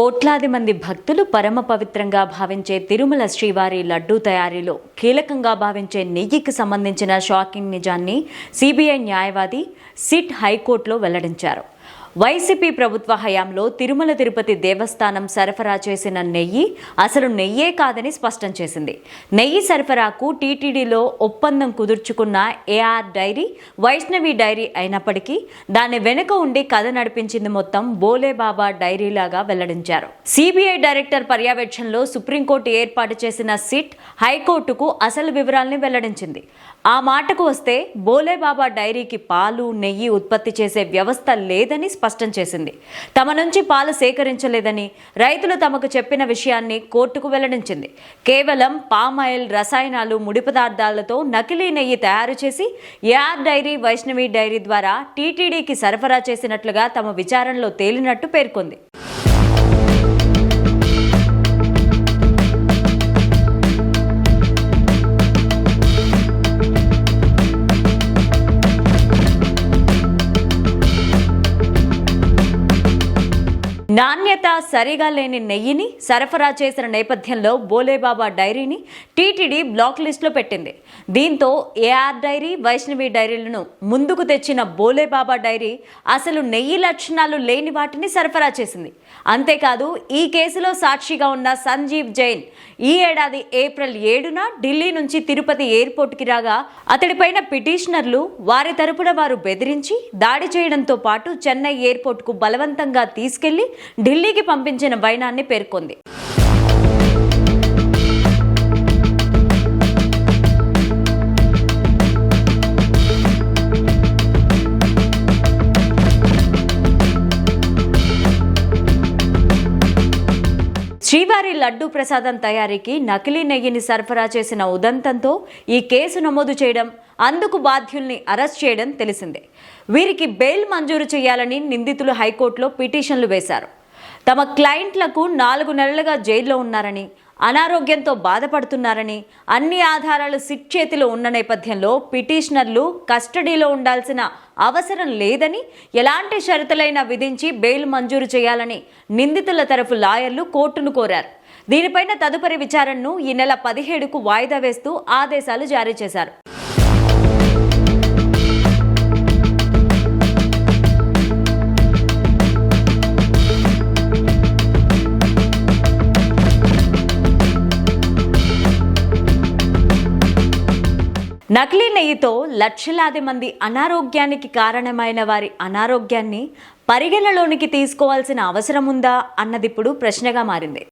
కోట్లాది మంది భక్తులు పరమ పవిత్రంగా భావించే తిరుమల శ్రీవారి లడ్డూ తయారీలో కీలకంగా భావించే నెయ్యికి సంబంధించిన షాకింగ్ నిజాన్ని సిబిఐ న్యాయవాది సిట్ హైకోర్టులో వెల్లడించారు. వైసీపీ ప్రభుత్వ హయాంలో తిరుమల తిరుపతి దేవస్థానం సరఫరా చేసిన నెయ్యి అసలు నెయ్యే కాదని స్పష్టం చేసింది. నెయ్యి సరఫరాకు టీటీడీలో ఒప్పందం కుదుర్చుకున్న ఏఆర్ డైరీ వైష్ణవి డైరీ అయినప్పటికీ దాని వెనుక ఉండి కథ నడిపించింది మొత్తం బోలేబాబా డైరీలాగా వెల్లడించారు. సిబిఐ డైరెక్టర్ పర్యవేక్షణలో సుప్రీంకోర్టు ఏర్పాటు చేసిన సిట్ హైకోర్టుకు అసలు వివరాల్ని వెల్లడించింది. ఆ మాటకు వస్తే బోలేబాబా డైరీకి పాలు నెయ్యి ఉత్పత్తి చేసే వ్యవస్థ లేదని స్పష్టం చేసింది. తమ నుంచి పాలు సేకరించలేదని రైతులు తమకు చెప్పిన విషయాన్ని కోర్టుకు వెల్లడించింది. కేవలం పామాయిల్ రసాయనాలు ముడి పదార్థాలతో నకిలీ నెయ్యి తయారు చేసి ఏఆర్ డైరీ వైష్ణవి డైరీ ద్వారా టీటీడీకి సరఫరా చేసినట్లుగా తమ విచారణలో తేలినట్టు పేర్కొంది. నాణ్యత సరిగా లేని నెయ్యిని సరఫరా చేసిన నేపథ్యంలో బోలేబాబా డైరీని టీటీడీ బ్లాక్ లిస్టులో పెట్టింది. దీంతో ఏఆర్ డైరీ వైష్ణవి డైరీలను ముందుకు తెచ్చిన బోలేబాబా డైరీ అసలు నెయ్యి లక్షణాలు లేని వాటిని సరఫరా చేసింది. అంతేకాదు ఈ కేసులో సాక్షిగా ఉన్న సంజీవ్ జైన్ ఈ ఏడాది ఏప్రిల్ ఏడున ఢిల్లీ నుంచి తిరుపతి ఎయిర్పోర్ట్కి రాగా అతడిపైన పిటిషనర్లు వారి తరపున వారు బెదిరించి దాడి చేయడంతో పాటు చెన్నై ఎయిర్పోర్ట్కు బలవంతంగా తీసుకెళ్ళి ఢిల్లీకి పంపించిన వైనాన్ని పేర్కొంది. శ్రీవారి లడ్డూ ప్రసాదం తయారీకి నకిలీ నెయ్యిని సరఫరా చేసిన ఉదంతంతో ఈ కేసు నమోదు చేయడం అందుకు బాధ్యుల్ని అరెస్ట్ చేయడం తెలిసిందే. వీరికి బెయిల్ మంజూరు చేయాలని నిందితులు హైకోర్టులో పిటిషన్లు వేశారు. తమ క్లయింట్లకు నాలుగు నెలలుగా జైల్లో ఉన్నారని అనారోగ్యంతో బాధపడుతున్నారని అన్ని ఆధారాలు సిట్ చేతిలో ఉన్న నేపథ్యంలో పిటిషనర్లు కస్టడీలో ఉండాల్సిన అవసరం లేదని ఎలాంటి షరతులైనా విధించి బెయిల్ మంజూరు చేయాలని నిందితుల తరఫు లాయర్లు కోర్టును కోరారు. దీనిపైన తదుపరి విచారణను ఈ నెల పదిహేడుకు వాయిదా వేస్తూ ఆదేశాలు జారీ చేశారు. నకిలీ నెయ్యితో లక్షలాది మంది అనారోగ్యానికి కారణమైన వారి అనారోగ్యాన్ని పరిగణలోనికి తీసుకోవాల్సిన అవసరం ఉందా అన్నది ఇప్పుడు ప్రశ్నగా మారింది.